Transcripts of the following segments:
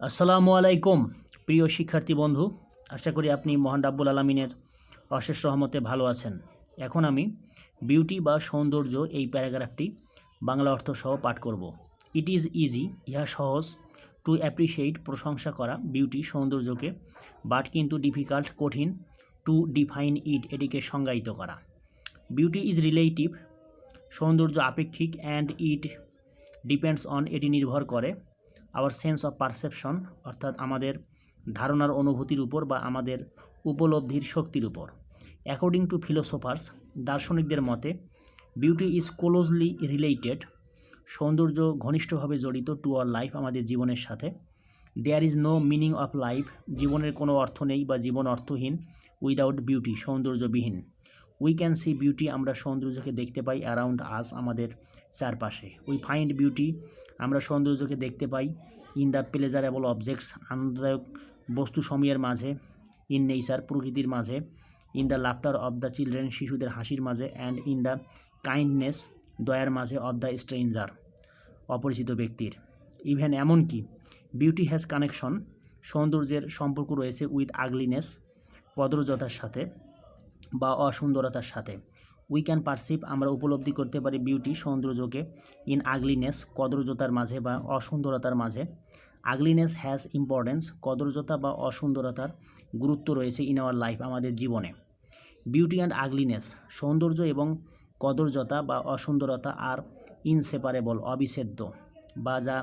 আসসালামু আলাইকুম, প্রিয় শিক্ষার্থী বন্ধু। আশা করি আপনি মহান রাব্বুল আলমিনের অশেষ রহমতে ভালো আছেন। এখন আমি বিউটি বা সৌন্দর্য এই প্যারাগ্রাফটি বাংলা অর্থ সহ পাঠ করব। ইট ইজ ইজি ইহা সহজ টু অ্যাপ্রিসিয়েট প্রশংসা করা বিউটি সৌন্দর্যকে বাট কিন্তু ডিফিকাল্ট কঠিন টু ডিফাইন ইট এটিকে সংজ্ঞায়িত করা। বিউটি ইজ রিলেটিভ সৌন্দর্য আপেক্ষিক অ্যান্ড ইট ডিপেন্ডস অন এটি নির্ভর করে আওয়ার সেন্স অফ পারসেপশন অর্থাৎ আমাদের ধারণার অনুভূতির উপর বা আমাদের উপলব্ধির শক্তির উপর। অ্যাকর্ডিং টু ফিলোসোফার্স দার্শনিকদের মতে বিউটি ইজ ক্লোজলি রিলেটেড সৌন্দর্য ঘনিষ্ঠভাবে জড়িত টু আর লাইফ আমাদের জীবনের সাথে। There is no meaning of life জীবনের কোনো অর্থ নেই বা জীবন অর্থহীন উইদাউট বিউটি সৌন্দর্যবিহীন। উই ক্যান সি বিউটি আমরা সৌন্দর্যকে দেখতে পাই অ্যারাউন্ড আস আমাদের চারপাশে। উই ফাইন্ড বিউটি আমরা সৌন্দর্যকে দেখতে পাই ইন দ্য প্লেজারেবল অবজেক্টস আনন্দদায়ক বস্তু সময়ের মাঝে ইন নেচার প্রকৃতির মাঝে in the laughter of the children শিশুদের হাসির মাঝে অ্যান্ড ইন দ্য কাইন্ডনেস দয়ার মাঝে অফ দ্য স্ট্রেঞ্জার অপরিচিত ব্যক্তির। ইভেন এমনকি বিউটি হ্যাজ কানেকশন সৌন্দর্যের সম্পর্ক রয়েছে উইথ আগলিনেস কদরজতার সাথে। বা অসুন্দরতার সাথে। উই ক্যান পারসিভ আমরা উপলব্ধি করতে পারি বিউটি সৌন্দর্যকে ইন আগলিনেস কদরজতার মাঝে বা অসুন্দরতার মাঝে। আগলিনেস হ্যাজ ইম্পর্টেন্স কদরজতা বা অসুন্দরতার গুরুত্ব রয়েছে ইন আওয়ার লাইফ আমাদের জীবনে। বিউটি অ্যান্ড আগলিনেস সৌন্দর্য এবং কদর্যতা বা অসুন্দরতা আর ইনসেপারেবল অবিচ্ছেদ্য বা যা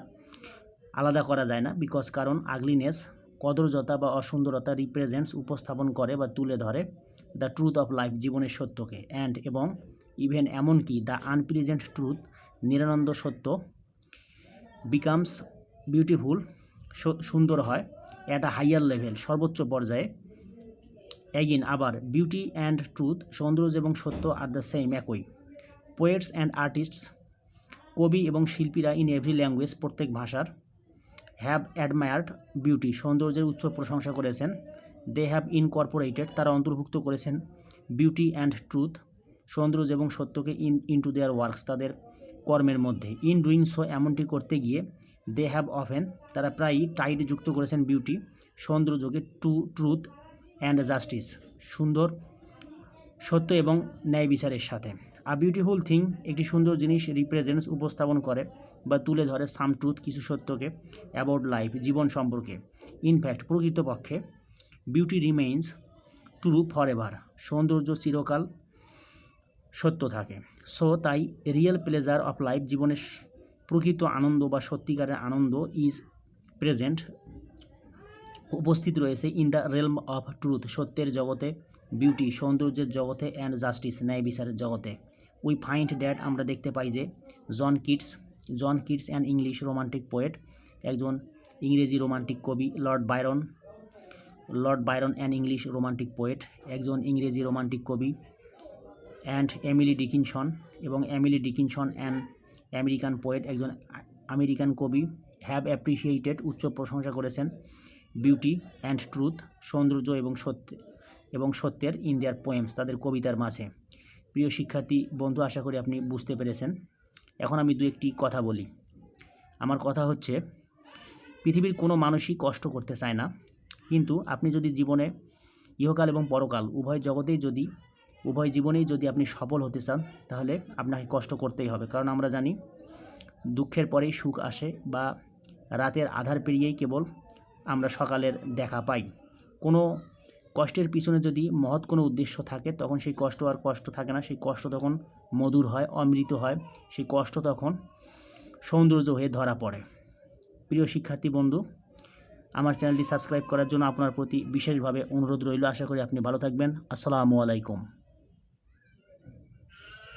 আলাদা করা যায় না বিকজ কারণ আগলিনেস কদর্যতা বা অসুন্দরতা রিপ্রেজেন্টস উপস্থাপন করে বা তুলে ধরে। দ্য ট্রুথ অফ লাইফ, জীবনের সত্যকে। অ্যান্ড এবং ইভেন এমনকি দ্য আনপ্রেজেন্ট ট্রুথ, নিরানন্দ সত্য বিকামস বিউটিফুল সুন্দর হয় অ্যাট আ হাইয়ার লেভেল, সর্বোচ্চ পর্যায়ে। অ্যাগিন আবার বিউটি অ্যান্ড ট্রুথ, সৌন্দর্য এবং সত্য আর দ্য সেম একই। পোয়েটস অ্যান্ড আর্টিস্টস, কবি এবং শিল্পীরা ইন এভরি ল্যাঙ্গুয়েজ প্রত্যেক ভাষার, হ্যাভ অ্যাডমায়ার্ড বিউটি, সৌন্দর্যের উচ্চ প্রশংসা করেছেন। দে হ্যাভ ইনকর্পোরেটেড তারা অন্তর্ভুক্ত করেছেন বিউটি অ্যান্ড ট্রুথ সৌন্দর্য এবং সত্যকে ইন ইনটু দেয়ার ওয়ার্কস তাদের কর্মের মধ্যে। ইন ডুইং সো এমনটি করতে গিয়ে দে হ্যাভ অফেন তারা প্রায়ই টাইট যুক্ত করেছেন বিউটি সৌন্দর্যকে টু ট্রুথ অ্যান্ড জাস্টিস সুন্দর, সত্য এবং ন্যায় বিচারের সাথে। আ বিউটিফুল থিং একটি সুন্দর জিনিস রিপ্রেজেন্টস উপস্থাপন করে বা তুলে ধরে সাম ট্রুথ কিছু সত্যকে অ্যাবাউট লাইফ জীবন সম্পর্কে। ইনফ্যাক্ট প্রকৃতপক্ষে beauty remains true forever সৌন্দর্য চিরকাল সত্য থাকে। সো তাই রিয়েল প্লেজার অফ লাইফ জীবনের প্রকৃত আনন্দ বা সত্যিকারের আনন্দ ইজ প্রেজেন্ট উপস্থিত রয়েছে in the realm of truth সত্যের জগতে বিউটি সৌন্দর্যের জগতে অ্যান্ড জাস্টিস ন্যায় বিচারের জগতে। উই ফাইন্ড ড্যাট আমরা দেখতে পাই যে John Keats John Keats and English romantic poet একজন ইংরেজি রোমান্টিক কবি Lord Byron Lord Byron and English romantic poet, একজন ইংরেজি রোমান্টিক কবি, অ্যান্ড এমিলি ডিকিনসন এবং Emily Dickinson and American poet, একজন আমেরিকান কবি, হ্যাভ অ্যাপ্রিসিয়েটেড, উচ্চ প্রশংসা করেছেন, বিউটি অ্যান্ড ট্রুথ, সৌন্দর্য এবং সত্য, এবং সত্যের ইন দেয়ার পোয়েমস, তাদের কবিতার মাঝে। প্রিয় শিক্ষার্থী, বন্ধু, আশা করি আপনি বুঝতে পেরেছেন। এখন আমি দু একটি কথা বলি। আমার কথা হচ্ছে, পৃথিবীর কোনো মানুষই কষ্ট করতে চায় না। কিন্তু আপনি যদি জীবনে ইহকাল এবং পরকাল উভয় জগতেই যদি, উভয় জীবনেই যদি আপনি সফল হতে চান, তাহলে আপনাকে কষ্ট করতেই হবে। কারণ আমরা জানি, দুঃখের পরেই সুখ আসে বা রাতের আধার পেরিয়েই কেবল আমরা সকালের দেখা পাই। কোনো কষ্টের পিছনে যদি মহৎ কোনো উদ্দেশ্য থাকে, তখন সেই কষ্ট আর কষ্ট থাকে না। সেই কষ্ট তখন মধুর হয়, অমৃত হয়। সেই কষ্ট তখন সৌন্দর্য হয়ে ধরা পড়ে। প্রিয় শিক্ষার্থী বন্ধু আমার চ্যানেলটি সাবস্ক্রাইব করার জন্য আপনার প্রতি বিশেষভাবে অনুরোধ রইল। আশা করি আপনি ভালো থাকবেন। আসসালামু আলাইকুম।